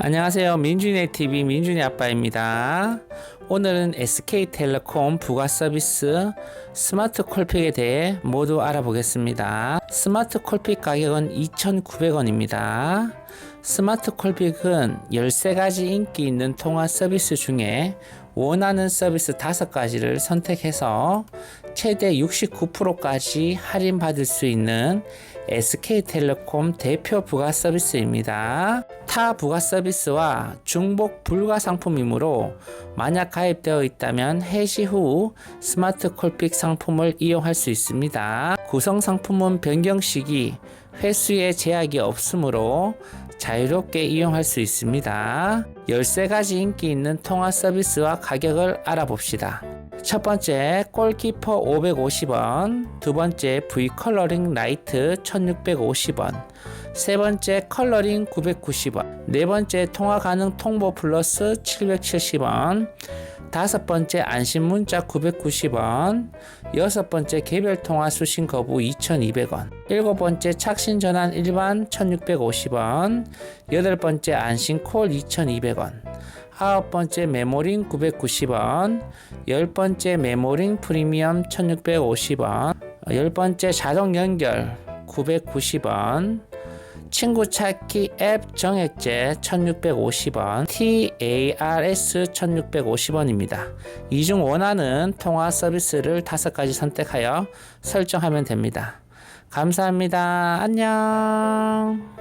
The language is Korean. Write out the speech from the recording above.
안녕하세요. 민준의 TV 민준이 아빠입니다. 오늘은 SK텔레콤 부가 서비스 스마트 콜픽에 대해 모두 알아보겠습니다. 스마트 콜픽 가격은 2,900원입니다. 스마트 콜픽은 13가지 인기 있는 통화 서비스 중에 원하는 서비스 5가지를 선택해서 최대 69%까지 할인받을 수 있는 SK텔레콤 대표 부가 서비스입니다. 타 부가 서비스와 중복 불가 상품이므로 만약 가입되어 있다면 해지 후 스마트 콜픽 상품을 이용할 수 있습니다. 구성 상품은 변경 시기, 횟수에 제약이 없으므로 자유롭게 이용할 수 있습니다. 13가지 인기 있는 통화 서비스와 가격을 알아봅시다. 첫 번째 골키퍼 550원, 두 번째 V 컬러링 라이트 1650원, 세 번째 컬러링 990원, 네 번째 통화 가능 통보 플러스 770원, 다섯 번째 안심 문자 990원, 여섯 번째 개별 통화 수신 거부 2,200원, 일곱 번째 착신 전환 일반 1,650원, 여덟 번째 안심 콜 2,200원, 아홉 번째 메모링 990원, 열 번째 메모링 프리미엄 1650원, 열 번째 자동 연결 990원, 친구 찾기 앱 정액제 1650원, TARS 1650원입니다. 이 중 원하는 통화 서비스를 다섯 가지 선택하여 설정하면 됩니다. 감사합니다. 안녕.